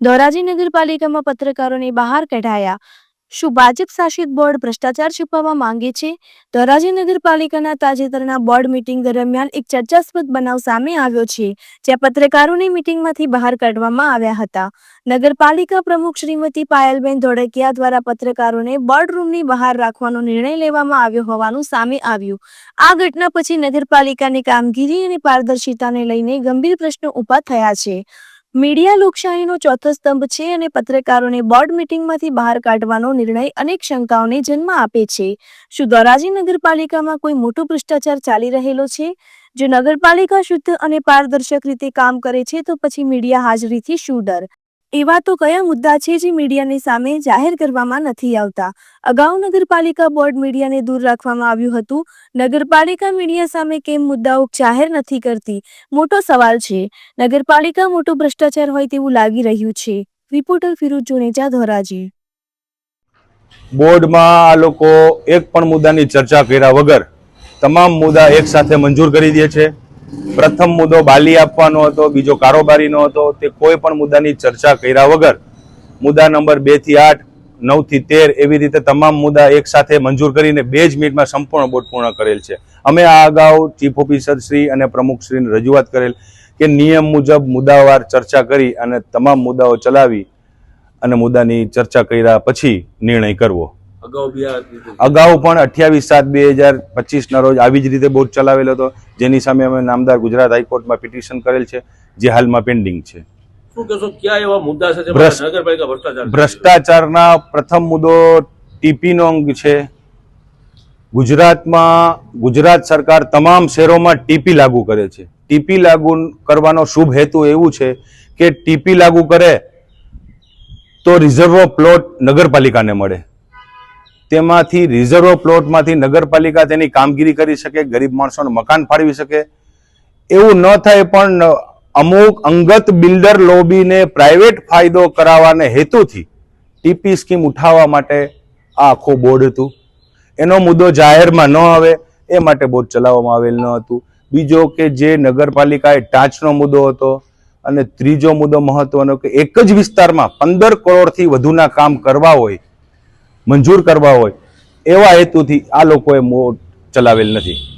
ધોરાજી નગરપાલિકામાં પત્રકારોને બહાર કઢાયા. શું ભાજપ શાસિત બોર્ડ ભ્રષ્ટાચાર છુપાવવા માંગે છે? ધોરાજી નગરપાલિકાના તાજેતરના બોર્ડ મિટિંગ દરમિયાન એક ચર્ચાસ્પદ બનાવ સામે આવ્યો છે, જ્યાં પત્રકારોને મીટિંગમાંથી બહાર કાઢવામાં આવ્યા હતા. નગરપાલિકા પ્રમુખ શ્રીમતી પાયલબેન ધોળકિયા દ્વારા પત્રકારોને બોર્ડ રૂમની બહાર રાખવાનો નિર્ણય લેવામાં આવ્યો હોવાનું સામે આવ્યું. આ ઘટના પછી નગરપાલિકાની કામગીરી અને પારદર્શિતાને લઈને ગંભીર પ્રશ્નો ઊભા થયા છે. મીડિયા લોકશાહીનો ચોથો સ્તંભ છે અને પત્રકારોને બોર્ડ મીટિંગમાંથી બહાર કાઢવાનો નિર્ણય અનેક શંકાઓને જન્મ આપે છે. શું ધોરાજી નગરપાલિકામાં કોઈ મોટો ભ્રષ્ટાચાર ચાલી રહેલો છે? જો નગરપાલિકા શુદ્ધ અને પારદર્શક રીતે કામ કરે છે તો પછી મીડિયા હાજરીથી શું ડર? એવા તો કયા મુદ્દા છે જે મીડિયાની સામે જાહેર કરવામાં નથી આવતા? અગાઉ નગરપાલિકા બોર્ડ મીડિયાને દૂર રાખવામાં આવ્યું હતું. નગરપાલિકા મીડિયા સામે કેમ મુદ્દાઓ જાહેર નથી કરતી? મોટો સવાલ છે. નગરપાલિકા મોટો ભ્રષ્ટાચાર હોય તેવું લાગી રહ્યું છે. રિપોર્ટર ફિરોજ જુનેજા, ધોરાજી. બોર્ડમાં આ લોકો એક પણ મુદ્દાની ચર્ચા કર્યા વગર તમામ મુદ્દા એક સાથે મંજૂર કરી દે છે. પ્રથમ મુદ્દો બાલી આપવાનો હતો, બીજો કારોબારીનો હતો, તે કોઈ પણ મુદ્દાની ચર્ચા કર્યા વગર મુદ્દા નંબર બેથી આઠ, નવથી તેર એવી રીતે તમામ મુદ્દા એક સાથે મંજૂર કરીને બે જ મિનિટમાં સંપૂર્ણ બોટ પૂર્ણ કરેલ છે. અમે આ અગાઉ ચીફ ઓફિસર શ્રી અને પ્રમુખશ્રીને રજૂઆત કરેલ કે નિયમ મુજબ મુદ્દાવાર ચર્ચા કરી અને તમામ મુદ્દાઓ ચલાવી અને મુદ્દાની ચર્ચા કર્યા પછી નિર્ણય કરવો. અગાઉ પણ અઠ્યાવીસ સાત બે હજાર પચીસના રોજ આવી જ રીતે બોટ ચલાવેલો હતો જેની સામે અમે નામદાર ગુજરાત હાઈકોર્ટમાં પિટિશન કરેલ છે જે હાલમાં પેન્ડિંગ છે? ભ્રષ્ટાચારના પ્રથમ મુદ્દો ટીપીનો અંગ છે. ગુજરાતમાં ગુજરાત સરકાર તમામ શહેરોમાં ટીપી લાગુ કરે છે. ટીપી લાગુ કરવાનો શુભ હેતુ એવું છે કે ટીપી લાગુ કરે તો રિઝર્વ પ્લોટ નગરપાલિકાને મળે. તેમાંથી રિઝર્વ પ્લોટમાંથી નગરપાલિકા તેની કામગીરી કરી શકે, ગરીબ માણસોને મકાન ફાળવી શકે. એવું ન થાય પણ અમુક અંગત બિલ્ડર લોબીને પ્રાઇવેટ ફાયદો કરાવવાને હેતુથી ટીપી સ્કીમ ઉઠાવવા માટે આ આખું બોર્ડ હતું. એનો મુદ્દો જાહેરમાં ન આવે, એ માટે બોર્ડ ચલાવવામાં આવેલ ન હતું. બીજો કે જે નગરપાલિકાએ ટાંચનો મુદ્દો હતો અને ત્રીજો મુદ્દો મહત્વનો કે એક જ વિસ્તારમાં પંદર કરોડથી વધુના કામ કરવા હોય મંજૂર કરવા હોય એવા હેતુથી આ લોકોએ મોટ ચલાવેલ નથી.